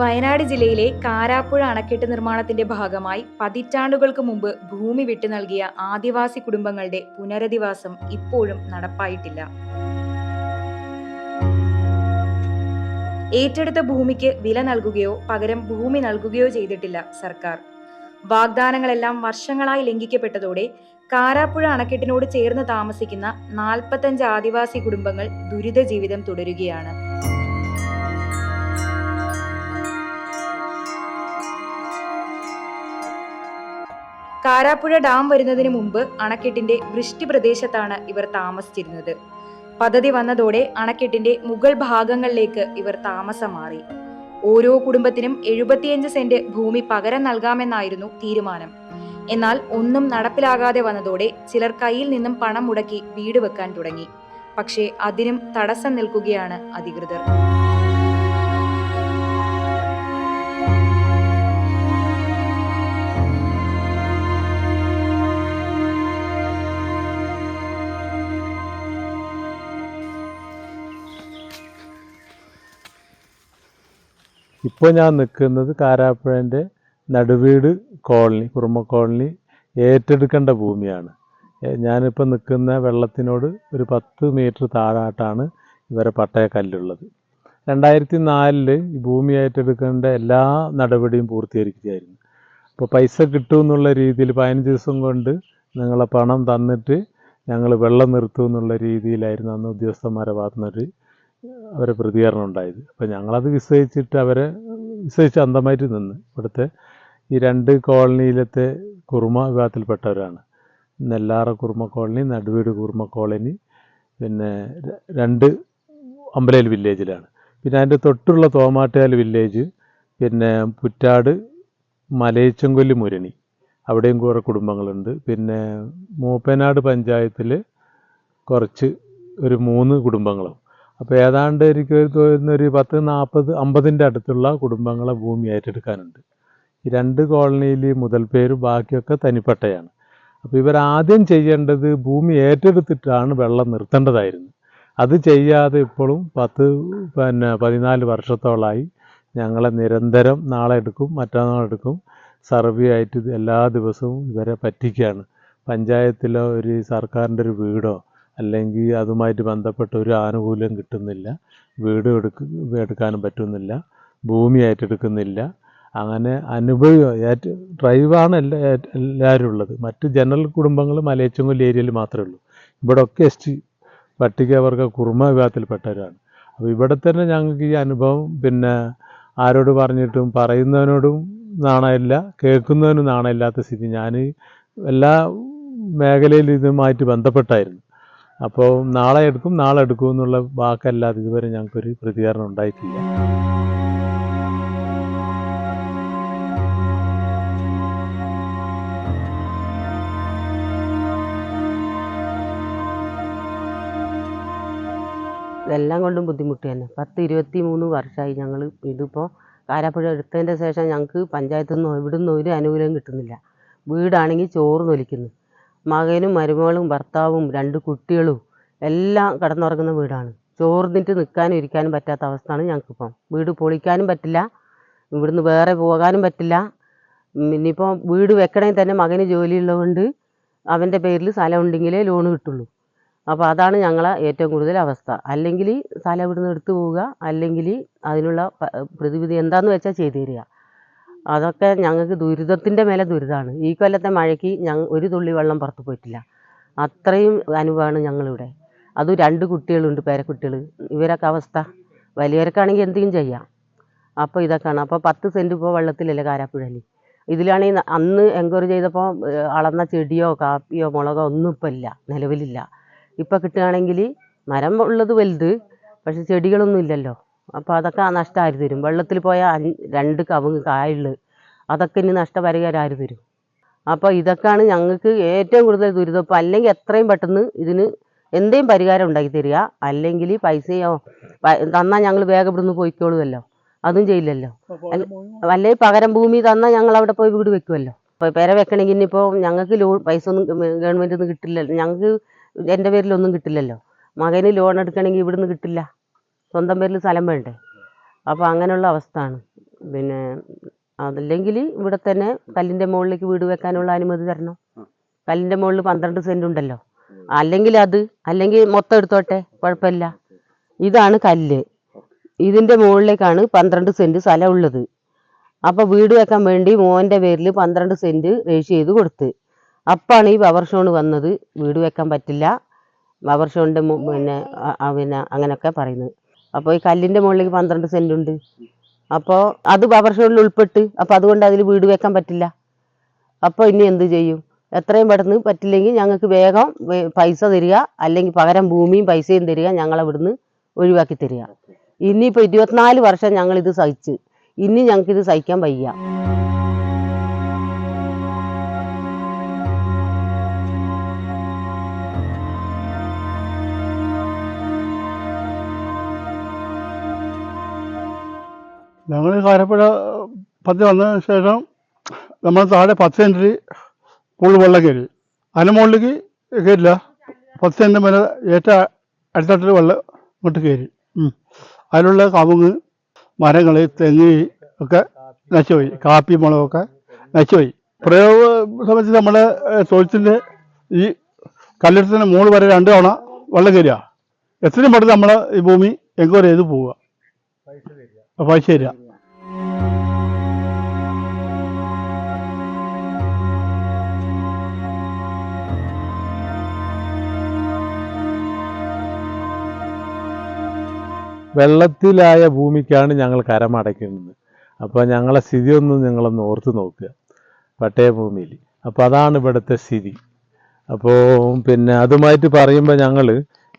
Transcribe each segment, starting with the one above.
വയനാട് ജില്ലയിലെ കാരാപ്പുഴ അണക്കെട്ട് നിർമ്മാണത്തിന്റെ ഭാഗമായി പതിറ്റാണ്ടുകൾക്ക് മുമ്പ് ഭൂമി വിട്ടു നൽകിയ ആദിവാസി കുടുംബങ്ങളുടെ പുനരധിവാസം ഇപ്പോഴും നടപ്പായിട്ടില്ല. ഏറ്റെടുത്ത ഭൂമിക്ക് വില നൽകുകയോ പകരം ഭൂമി നൽകുകയോ ചെയ്തിട്ടില്ല സർക്കാർ. വാഗ്ദാനങ്ങളെല്ലാം വർഷങ്ങളായി ലംഘിക്കപ്പെട്ടതോടെ കാരാപ്പുഴ അണക്കെട്ടിനോട് ചേർന്ന് താമസിക്കുന്ന നാൽപ്പത്തഞ്ച് ആദിവാസി കുടുംബങ്ങൾ ദുരിത ജീവിതം തുടരുകയാണ്. കാരാപ്പുഴ ഡാം വരുന്നതിന് മുമ്പ് അണക്കെട്ടിന്റെ വൃഷ്ടി പ്രദേശത്താണ് ഇവർ താമസിച്ചിരുന്നത്. പദ്ധതി വന്നതോടെ അണക്കെട്ടിന്റെ മുകൾ ഭാഗങ്ങളിലേക്ക് ഇവർ താമസം മാറി ഓരോ കുടുംബത്തിനും എഴുപത്തിയഞ്ച് സെന്റ് ഭൂമി പകരം നൽകാമെന്നായിരുന്നു തീരുമാനം. എന്നാൽ ഒന്നും നടപ്പിലാകാതെ വന്നതോടെ ചിലർ കയ്യിൽ നിന്നും പണം മുടക്കി വീട് വെക്കാൻ തുടങ്ങി. പക്ഷേ അതിനും തടസ്സം നിൽക്കുകയാണ് അധികൃതർ. ഇപ്പോൾ ഞാൻ നിൽക്കുന്നത് കാരാപ്പുഴന്റെ നടുവീട് കോളനി കുറുമ കോളനി ഏറ്റെടുക്കേണ്ട ഭൂമിയാണ്. ഞാനിപ്പോൾ നിൽക്കുന്ന വെള്ളത്തിനോട് ഒരു പത്ത് മീറ്റർ താഴാട്ടാണ് ഇവരെ പട്ടയക്കല്ലുള്ളത്. രണ്ടായിരത്തി നാലിൽ ഈ ഭൂമി ഏറ്റെടുക്കേണ്ട എല്ലാ നടപടിയും പൂർത്തീകരിക്കുകയായിരുന്നു. അപ്പോൾ പൈസ കിട്ടുമെന്നുള്ള രീതിയിൽ പതിനഞ്ച് ദിവസം കൊണ്ട് നിങ്ങളെ പണം തന്നിട്ട് ഞങ്ങൾ വെള്ളം നിർത്തും എന്നുള്ള രീതിയിലായിരുന്നു അന്ന് ഉദ്യോഗസ്ഥന്മാരെ ഭാഗത്തുനിന്നൊരു അവരെ പ്രതികരണം ഉണ്ടായത്. അപ്പോൾ ഞങ്ങളത് വിശ്വസിച്ചിട്ട് അവരെ വിശ്വസിച്ച് അന്തമായിട്ട് നിന്ന്. ഇവിടുത്തെ ഈ രണ്ട് കോളനിയിലത്തെ കുറുമ വിഭാഗത്തിൽപ്പെട്ടവരാണ്. നെല്ലാറ കുറുമ കോളനി നടുവീട് കുറുമ കോളനി പിന്നെ രണ്ട് അമ്പലയിൽ വില്ലേജിലാണ്. പിന്നെ അതിന്റെ തൊട്ടുള്ള തോമാട്ടുകാൽ വില്ലേജ് പിന്നെ പുറ്റാട് മലയച്ചങ്കൊല്ലി മുരണി. അവിടെയും കുറേ കുടുംബങ്ങളുണ്ട്. പിന്നെ മൂപ്പനാട് പഞ്ചായത്തിൽ കുറച്ച് ഒരു മൂന്ന് കുടുംബങ്ങളും. അപ്പോൾ ഏതാണ്ട് എനിക്ക് ഒരു പത്ത് നാൽപ്പത് അമ്പതിന്റെ അടുത്തുള്ള കുടുംബങ്ങളെ ഭൂമി ഏറ്റെടുക്കാനുണ്ട്. ഈ രണ്ട് കോളനിയിൽ മുതൽ പേരും ബാക്കിയൊക്കെ തനിപ്പട്ടയാണ്. അപ്പോൾ ഇവർ ആദ്യം ചെയ്യേണ്ടത് ഭൂമി ഏറ്റെടുത്തിട്ടാണ് വെള്ളം നിർത്തേണ്ടതായിരുന്നു. അത് ചെയ്യാതെ ഇപ്പോഴും പത്ത് പിന്നെ പതിനാല് വർഷത്തോളമായി ഞങ്ങളെ നിരന്തരം നാളെ എടുക്കും മറ്റന്നാൾ എടുക്കും സർവേ ആയിട്ട് എല്ലാ ദിവസവും ഇവരെ പറ്റിക്കുകയാണ്. പഞ്ചായത്തിലോ ഒരു സർക്കാരിന്റെ ഒരു വീടോ അല്ലെങ്കിൽ അതുമായിട്ട് ബന്ധപ്പെട്ട ഒരു ആനുകൂല്യം കിട്ടുന്നില്ല. വീട് എടുക്ക എടുക്കാനും പറ്റുന്നില്ല. ഭൂമി ഏറ്റെടുക്കുന്നില്ല. അങ്ങനെ അനുഭവം ഡ്രൈവാണ് എല്ലാ എല്ലാവരും ഉള്ളത്. മറ്റ് ജനറൽ കുടുംബങ്ങൾ മലയച്ചൊങ്കൽ ഏരിയയിൽ മാത്രമേ ഉള്ളൂ. ഇവിടെ ഒക്കെ എസ് ടി പട്ടികവർഗ കുറുമ വിഭാഗത്തിൽപ്പെട്ടവരാണ്. അപ്പോൾ ഇവിടെ തന്നെ ഞങ്ങൾക്ക് ഈ അനുഭവം പിന്നെ ആരോട് പറഞ്ഞിട്ടും പറയുന്നവനോടും നാണമില്ല കേൾക്കുന്നവനും നാണമില്ലാത്ത സ്ഥിതി. ഞാൻ എല്ലാ മേഖലയിലും ഇതുമായിട്ട് ബന്ധപ്പെട്ടായിരുന്നു. അപ്പോൾ നാളെ എടുക്കും നാളെ എടുക്കും എന്നുള്ള വാക്കല്ലാതെ ഇതുവരെ ഞങ്ങൾക്കൊരു പ്രതികരണം ഉണ്ടായിട്ടില്ല. ഇതെല്ലാം കൊണ്ടും ബുദ്ധിമുട്ട് തന്നെ. പത്ത് ഇരുപത്തി മൂന്ന് വർഷമായി ഞങ്ങൾ ഇതിപ്പോൾ കാരാപ്പുഴ എടുത്തതിന്റെ ശേഷം ഞങ്ങൾക്ക് പഞ്ചായത്തു നിന്നോ ഇവിടെ നിന്നോ ഒരു ആനുകൂല്യം കിട്ടുന്നില്ല. വീടാണെങ്കിൽ ചോറ് നൊലിക്കുന്നു മകനും മരുമകളും ഭർത്താവും രണ്ട് കുട്ടികളും എല്ലാം കിടന്നുറങ്ങുന്ന വീടാണ്. ചോർന്നിട്ട് നിൽക്കാനും ഇരിക്കാനും പറ്റാത്ത അവസ്ഥയാണ് ഞങ്ങൾക്കിപ്പം. വീട് പൊളിക്കാനും പറ്റില്ല. ഇവിടുന്ന് വേറെ പോകാനും പറ്റില്ല. ഇനിയിപ്പോൾ വീട് വെക്കണമെങ്കിൽ തന്നെ മകന് ജോലിയുള്ളതുകൊണ്ട് അവന്റെ പേരിൽ സ്ഥലം ഉണ്ടെങ്കിലേ ലോണ് കിട്ടുള്ളൂ. അപ്പോൾ അതാണ് ഞങ്ങളെ ഏറ്റവും കൂടുതൽ അവസ്ഥ. അല്ലെങ്കിൽ സ്ഥലം ഇവിടുന്ന് എടുത്തു പോവുക അല്ലെങ്കിൽ അതിനുള്ള പ്രതിവിധി എന്താണെന്ന് വെച്ചാൽ ചെയ്തു തരിക. അതൊക്കെ ഞങ്ങൾക്ക് ദുരിതത്തിന്റെ മേലെ ദുരിതമാണ് ഈ കൊല്ലത്തെ മഴയ്ക്ക് ഞങ്ങൾ ഒരു തുള്ളി വെള്ളം പുറത്ത് പോയിട്ടില്ല. അത്രയും അനുഭവമാണ് ഞങ്ങളിവിടെ. അതും രണ്ട് കുട്ടികളുണ്ട് പേരക്കുട്ടികൾ ഇവരൊക്കെ അവസ്ഥ. വലിയവർക്കാണെങ്കിൽ എന്തെങ്കിലും ചെയ്യാം. അപ്പോൾ ഇതൊക്കെയാണ്. അപ്പോൾ പത്ത് സെന്റ് ഇപ്പോൾ വെള്ളത്തിലല്ലേ കാരാപ്പുഴയിൽ ഇതിലാണെങ്കിൽ അന്ന് എൻക്വയറി ചെയ്തപ്പോൾ അളന്ന ചെടിയോ കാപ്പിയോ മുളകോ ഒന്നും ഇപ്പം ഇല്ല. നിലവിലില്ല. ഇപ്പം കിട്ടുകയാണെങ്കിൽ മരം ഉള്ളത് വലുത് പക്ഷെ ചെടികളൊന്നും ഇല്ലല്ലോ. അപ്പോൾ അതൊക്കെ നഷ്ടം ആര് തരും. വെള്ളത്തിൽ പോയ രണ്ട് കവുങ്ങ് കായുള്ളു അതൊക്കെ ഇനി നഷ്ടപരിഹാരം ആര് തരും. അപ്പോൾ ഇതൊക്കെയാണ് ഞങ്ങൾക്ക് ഏറ്റവും കൂടുതൽ ദുരിതം. അപ്പോൾ അല്ലെങ്കിൽ എത്രയും പെട്ടെന്ന് ഇതിന് എന്തേലും പരിഹാരം ഉണ്ടാക്കി തരിക. അല്ലെങ്കിൽ പൈസയോ തന്നാൽ ഞങ്ങൾ വേഗം ഇവിടുന്ന് പോയിക്കോളുമല്ലോ അതും ചെയ്യില്ലല്ലോ. അല്ലെങ്കിൽ പകരം ഭൂമി തന്നാൽ ഞങ്ങൾ അവിടെ പോയി വീട് വെക്കുമല്ലോ ഇപ്പോൾ പെര വെക്കണമെങ്കിൽ ഇനിയിപ്പോൾ ഞങ്ങൾക്ക് ലോൺ പൈസ ഒന്നും ഗവൺമെന്റിൽ നിന്ന് കിട്ടില്ലല്ലോ. ഞങ്ങൾക്ക് എന്റെ പേരിലൊന്നും കിട്ടില്ലല്ലോ. മകന് ലോൺ എടുക്കണമെങ്കിൽ ഇവിടുന്ന് കിട്ടില്ല. സ്വന്തം പേരിൽ സ്ഥലം വേണ്ടേ? അപ്പോൾ അങ്ങനെയുള്ള അവസ്ഥയാണ് പിന്നെ അതല്ലെങ്കിൽ ഇവിടെ തന്നെ കല്ലിന്റെ മുകളിലേക്ക് വീട് വെക്കാനുള്ള അനുമതി തരണം. കല്ലിന്റെ മുകളിൽ പന്ത്രണ്ട് സെന്റ് ഉണ്ടല്ലോ. അല്ലെങ്കിൽ അത് അല്ലെങ്കിൽ മൊത്തം എടുത്തോട്ടെ? കുഴപ്പമില്ല. ഇതാണ് കല്ല്. ഇതിന്റെ മുകളിലേക്കാണ് പന്ത്രണ്ട് സെന്റ് സ്ഥലം ഉള്ളത് അപ്പോൾ വീട് വെക്കാൻ വേണ്ടി മോന്റെ പേരിൽ പന്ത്രണ്ട് സെന്റ് രജിസ്റ്റർ ചെയ്ത് കൊടുത്ത്. അപ്പാണ് ഈ പവർ ഷോൺ വന്നത്. വീട് വെക്കാൻ പറ്റില്ല. പവർ ഷോണിന്റെ പിന്നെ പിന്നെ അങ്ങനെയൊക്കെ പറയുന്നത്. അപ്പോൾ ഈ കല്ലിന്റെ മുകളിലേക്ക് പന്ത്രണ്ട് സെന്റ് ഉണ്ട്. അപ്പോൾ അത് പവർ ഷോണിൽ ഉൾപ്പെട്ട് അപ്പോൾ അതുകൊണ്ട് അതിൽ വീട് വെക്കാൻ പറ്റില്ല. അപ്പോൾ ഇനി എന്ത് ചെയ്യും? എത്രയും പെട്ടെന്ന് പറ്റില്ലെങ്കിൽ ഞങ്ങൾക്ക് വേഗം പൈസ തരിക അല്ലെങ്കിൽ പകരം ഭൂമിയും പൈസയും തരിക ഞങ്ങൾ ഇവിടുന്ന് ഒഴിവാക്കി തരിക. ഇനിയിപ്പോൾ ഇരുപത്തിനാല് വർഷം ഞങ്ങളിത് സഹിച്ച്. ഇനി ഞങ്ങൾക്കിത് സഹിക്കാൻ വയ്യ. ഞങ്ങൾ കാരപ്പുഴ പദ്ധതി വന്നതിന് ശേഷം നമ്മൾ താഴെ പത്ത് സെന്റിൽ കൂടുതൽ വെള്ളം കയറി. അതിന് മുകളിലേക്ക് കയറില്ല. പത്ത് സെന്റ് വരെ ഏറ്റവും അടുത്തട്ടിൽ വെള്ളം ഇങ്ങോട്ട് കയറി. അതിലുള്ള കവുങ്ങ് മരങ്ങൾ തെങ്ങ് ഒക്കെ നശിച്ചുപോയി. കാപ്പി മുളകൊക്കെ നശിച്ചുപോയി. പ്രയോഗ സംബന്ധിച്ച് നമ്മുടെ തൊഴുത്തിന്റെ ഈ കല്ലെടുത്തിന് മുകളിൽ വരെ രണ്ട് തവണ വെള്ളം കയറുക. എത്രയും പെട്ടെന്ന് നമ്മളെ ഈ ഭൂമി എൻക്വയറി ചെയ്ത് പോവുക. പൈസ തരിക. വെള്ളത്തിലായ ഭൂമിക്കാണ് ഞങ്ങൾ കരമടയ്ക്കുന്നത് അപ്പോൾ ഞങ്ങളെ സ്ഥിതി ഒന്ന് നിങ്ങളൊന്ന് ഓർത്ത് നോക്കുക. പട്ടയഭൂമിയിൽ. അപ്പോൾ അതാണ് ഇവിടുത്തെ സ്ഥിതി. അപ്പോൾ പിന്നെ അതുമായിട്ട് പറയുമ്പോൾ ഞങ്ങൾ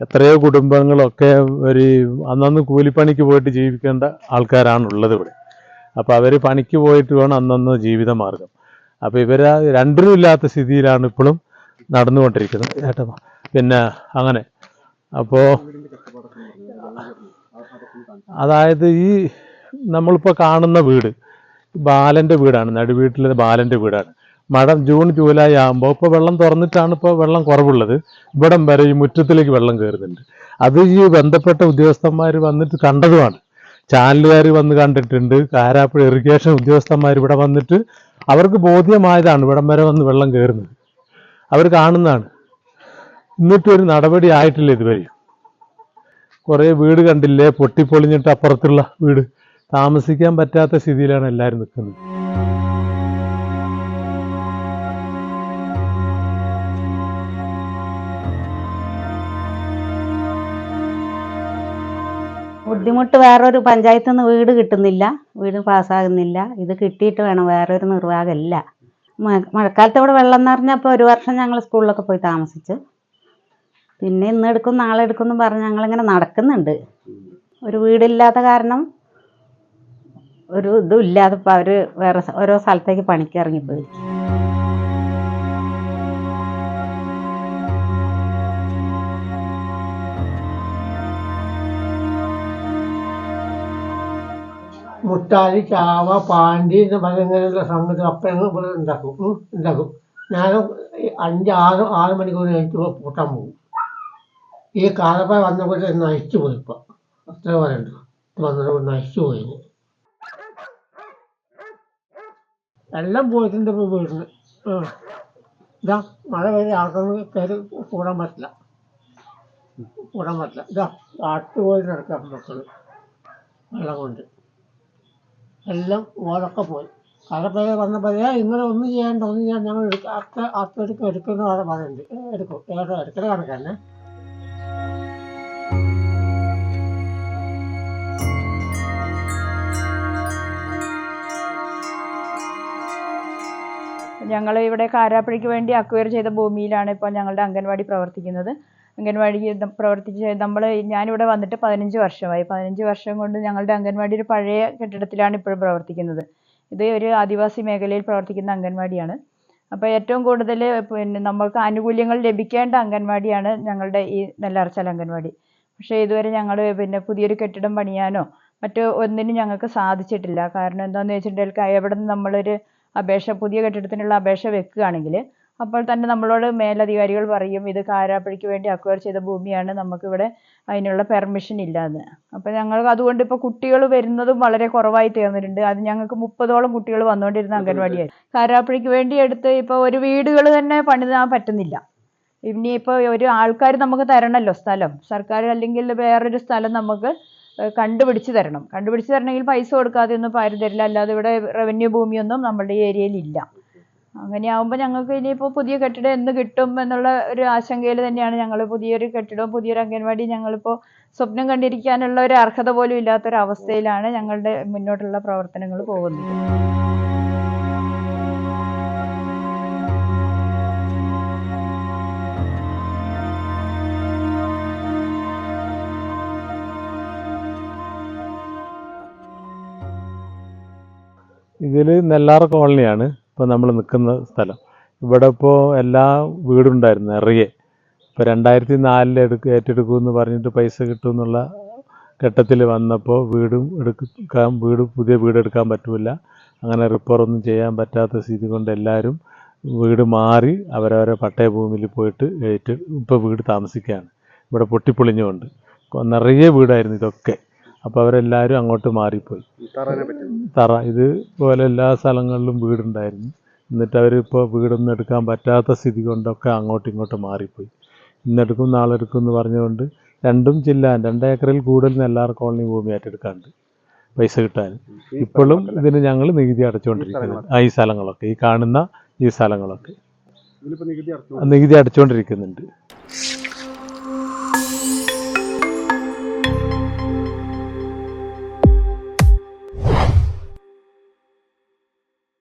എത്രയോ കുടുംബങ്ങളൊക്കെ ഒരു അന്നന്ന് കൂലിപ്പണിക്ക് പോയിട്ട് ജീവിക്കേണ്ട ആൾക്കാരാണ് ഉള്ളത് ഇവിടെ. അപ്പോൾ അവർ പണിക്ക് പോയിട്ട് വേണം അന്നന്ന് ജീവിതമാർഗം അപ്പോൾ ഇവർ രണ്ടിനും ഇല്ലാത്ത സ്ഥിതിയിലാണ് ഇപ്പോഴും നടന്നുകൊണ്ടിരിക്കുന്നത്. ഏട്ടാ വാ. പിന്നെ അങ്ങനെ. അപ്പോൾ അതായത് ഈ നമ്മളിപ്പോൾ കാണുന്ന വീട് ബാലന്റെ വീടാണ് നടുവീട്ടിലെ ബാലന്റെ വീടാണ്. മഴ ജൂൺ ജൂലൈ ആകുമ്പോൾ ഇപ്പോൾ വെള്ളം തുറന്നിട്ടാണ് ഇപ്പോൾ വെള്ളം കുറവുള്ളത്. ഇവിടം വരെ ഈ മുറ്റത്തിലേക്ക് വെള്ളം കയറുന്നുണ്ട്. അത് ഈ ബന്ധപ്പെട്ട ഉദ്യോഗസ്ഥന്മാർ വന്നിട്ട് കണ്ടതുമാണ്. ചാനലുകാർ വന്ന് കണ്ടിട്ടുണ്ട്. കാരാപ്പുഴ ഇറിഗേഷൻ ഉദ്യോഗസ്ഥന്മാർ ഇവിടെ വന്നിട്ട് അവർക്ക് ബോധ്യമായതാണ് ഇവിടം വരെ വന്ന് വെള്ളം കയറുന്നത്. അവർ കാണുന്നതാണ്. എന്നിട്ടൊരു നടപടി ആയിട്ടില്ല ഇതുവരെയും കുറേ വീട് കണ്ടില്ലേ? പൊട്ടിപ്പൊളിഞ്ഞിട്ട് അപ്പുറത്തുള്ള വീട്. താമസിക്കാൻ പറ്റാത്ത സ്ഥിതിയിലാണ് എല്ലാവരും നിൽക്കുന്നത്. ബുദ്ധിമുട്ട് വേറൊരു പഞ്ചായത്തിൽ നിന്ന് വീട് കിട്ടുന്നില്ല. വീട് പാസ്സാകുന്നില്ല. ഇത് കിട്ടിയിട്ട് വേണം വേറൊരു നിർവാഹമില്ല. മഴക്കാലത്ത് ഇവിടെ വെള്ളം നിറഞ്ഞപ്പോൾ ഒരു വർഷം ഞങ്ങൾ സ്കൂളിലൊക്കെ പോയി താമസിച്ചു. പിന്നെ ഇന്ന് എടുക്കും നാളെ എടുക്കും എന്ന് പറഞ്ഞ് ഞങ്ങളിങ്ങനെ നടക്കുന്നുണ്ട്. ഒരു വീടില്ലാത്ത കാരണം ഒരു ഇതും ഇല്ലാതെ ഇപ്പോൾ അവർ വേറെ ഓരോ സ്ഥലത്തേക്ക് പണിക്ക് ഇറങ്ങിപ്പോയി. മുട്ടാലി ചാവ പാണ്ടി എന്ന് പറയുന്നതിനുള്ള സംഗതി അപ്പം ഇവിടെ ഉണ്ടാക്കും. ഉണ്ടാക്കും. ഞാൻ അഞ്ച് ആറ് ആറ് മണിക്കൂർ കഴിഞ്ഞിട്ട് കൂട്ടാൻ പോകും. ഈ കാലപ്പ വന്നപ്പോൾ നശിച്ചു പോയി ഇപ്പം. അത്ര പറയണ്ടു വന്നപ്പോൾ നശിച്ചു പോയി എല്ലാം പോയിട്ടുണ്ട് ഇപ്പോൾ വീടിന് ആ. ഇതാ മഴ പെയ്ത ആൾക്കൊന്നും പേര് കൂടാൻ പറ്റില്ല. കൂടാൻ പറ്റില്ല. ഇതാ കാട്ടുപോയി നടക്കാം മക്കൾ. വെള്ളം കൊണ്ട്. എല്ലാം ഓരൊക്കെ പോയി. കടപ്പേരെ വന്നപ്പോഴേ ഇങ്ങനെ ഒന്നും ചെയ്യാണ്ട് ഒന്നും ഞാൻ ഞങ്ങൾ അത്ര അത്ര എടുക്കും എടുക്കുന്ന പറയുന്നുണ്ട്. എടുക്കും. ഏതോ എടുക്കുന്ന കണക്ക് ഞങ്ങൾ ഇവിടെ കാരാപ്പുഴയ്ക്ക് വേണ്ടി അക്വയർ ചെയ്ത ഭൂമിയിലാണ് ഇപ്പോൾ ഞങ്ങളുടെ അംഗൻവാടി പ്രവർത്തിക്കുന്നത്. അംഗൻവാടി പ്രവർത്തിച്ച് നമ്മൾ ഞാനിവിടെ വന്നിട്ട് പതിനഞ്ച് വർഷമായി. പതിനഞ്ച് വർഷം കൊണ്ട് ഞങ്ങളുടെ അംഗൻവാടി ഒരു പഴയ കെട്ടിടത്തിലാണ് ഇപ്പോഴും പ്രവർത്തിക്കുന്നത്. ഇത് ഒരു ആദിവാസി മേഖലയിൽ പ്രവർത്തിക്കുന്ന അംഗൻവാടിയാണ്. അപ്പോൾ ഏറ്റവും കൂടുതൽ പിന്നെ നമ്മൾക്ക് ആനുകൂല്യങ്ങൾ ലഭിക്കേണ്ട അംഗൻവാടിയാണ് ഞങ്ങളുടെ ഈ നെല്ലാർച്ചാൽ അംഗൻവാടി. പക്ഷേ ഇതുവരെ ഞങ്ങൾ പിന്നെ പുതിയൊരു കെട്ടിടം പണിയാനോ മറ്റോ ഒന്നിനും ഞങ്ങൾക്ക് സാധിച്ചിട്ടില്ല. കാരണം എന്താണെന്ന് വെച്ചിട്ടുണ്ടെങ്കിൽ എവിടെ നിന്ന് നമ്മളൊരു അപേക്ഷ പുതിയ കെട്ടിടത്തിനുള്ള അപേക്ഷ വെക്കുകയാണെങ്കിൽ അപ്പോൾ തന്നെ നമ്മളോട് മേലധികാരികൾ പറയും ഇത് കാരാപ്പുഴയ്ക്ക് വേണ്ടി അക്വയർ ചെയ്ത ഭൂമിയാണ് നമുക്കിവിടെ അതിനുള്ള പെർമിഷൻ ഇല്ലാന്ന്. അപ്പോൾ ഞങ്ങൾ അതുകൊണ്ട് ഇപ്പോൾ കുട്ടികൾ വരുന്നതും വളരെ കുറവായി തീർന്നിട്ടുണ്ട്. അത് ഞങ്ങൾക്ക് മുപ്പതോളം കുട്ടികൾ വന്നുകൊണ്ടിരുന്ന അംഗൻവാടിയായി. കാരാപ്പുഴയ്ക്ക് വേണ്ടി എടുത്ത് ഇപ്പോൾ ഒരു വീടുകൾ തന്നെ പണിതാൻ പറ്റുന്നില്ല. ഇനിയിപ്പോൾ ഒരു ആൾക്കാർ നമുക്ക് തരണമല്ലോ സ്ഥലം. സർക്കാർ അല്ലെങ്കിൽ വേറൊരു സ്ഥലം നമുക്ക് കണ്ടുപിടിച്ച് തരണം. കണ്ടുപിടിച്ച് തരണമെങ്കിൽ പൈസ കൊടുക്കാതെ ഒന്നും ആരും തരില്ല. അല്ലാതെ ഇവിടെ റവന്യൂ ഭൂമിയൊന്നും നമ്മുടെ ഈ ഏരിയയിൽ ഇല്ല. അങ്ങനെയാവുമ്പോൾ ഞങ്ങൾക്ക് ഇനിയിപ്പോൾ പുതിയ കെട്ടിടം എന്ന് കിട്ടും എന്നുള്ള ഒരു ആശങ്കയിൽ തന്നെയാണ് ഞങ്ങൾ പുതിയൊരു കെട്ടിടവും പുതിയൊരു അംഗൻവാടി ഞങ്ങളിപ്പോൾ സ്വപ്നം കണ്ടിരിക്കാനുള്ള ഒരു അർഹത പോലും ഇല്ലാത്തൊരവസ്ഥയിലാണ് ഞങ്ങളുടെ മുന്നോട്ടുള്ള പ്രവർത്തനങ്ങൾ പോകുന്നത്. ഇതിൽ നെല്ലാറ കോളനിയാണ് ഇപ്പോൾ നമ്മൾ നിൽക്കുന്ന സ്ഥലം. ഇവിടെ ഇപ്പോൾ എല്ലാ വീടുണ്ടായിരുന്നു നിറയെ. ഇപ്പോൾ രണ്ടായിരത്തി നാലിൽ എടുക്ക ഏറ്റെടുക്കുമെന്ന് പറഞ്ഞിട്ട് പൈസ കിട്ടുമെന്നുള്ള ഘട്ടത്തിൽ വന്നപ്പോൾ വീടും എടുക്കാൻ വീട് പുതിയ വീട് എടുക്കാൻ പറ്റില്ല അങ്ങനെ റിപ്പയറൊന്നും ചെയ്യാൻ പറ്റാത്ത സ്ഥിതി കൊണ്ട് എല്ലാവരും വീട് മാറി അവരവരെ പട്ടയഭൂമിയിൽ പോയിട്ട് ഏറ്റ് ഇപ്പോൾ വീട് താമസിക്കുകയാണ്. ഇവിടെ പൊട്ടിപ്പൊളിഞ്ഞുകൊണ്ട്. നിറയെ വീടായിരുന്നു ഇതൊക്കെ. അപ്പോൾ അവരെല്ലാവരും അങ്ങോട്ട് മാറിപ്പോയി. തറ ഇതുപോലെ എല്ലാ സ്ഥലങ്ങളിലും വീടുണ്ടായിരുന്നു. എന്നിട്ട് അവരിപ്പോൾ വീടൊന്നും എടുക്കാൻ പറ്റാത്ത സ്ഥിതി കൊണ്ടൊക്കെ അങ്ങോട്ടും ഇങ്ങോട്ടും മാറിപ്പോയി. ഇന്നെടുക്കും നാളെ എടുക്കും എന്ന് പറഞ്ഞുകൊണ്ട് രണ്ടും ജില്ല രണ്ടേക്കറിൽ കൂടുതൽ നെല്ലാർ കോളനി ഭൂമി ഏറ്റെടുക്കാണ്ട് പൈസ കിട്ടാൻ. ഇപ്പോഴും ഇതിന് ഞങ്ങൾ നികുതി അടച്ചുകൊണ്ടിരിക്കുന്നത് ആ ഈ സ്ഥലങ്ങളൊക്കെ ഈ കാണുന്ന ഈ സ്ഥലങ്ങളൊക്കെ. നികുതി അടച്ചുകൊണ്ടിരിക്കുന്നുണ്ട്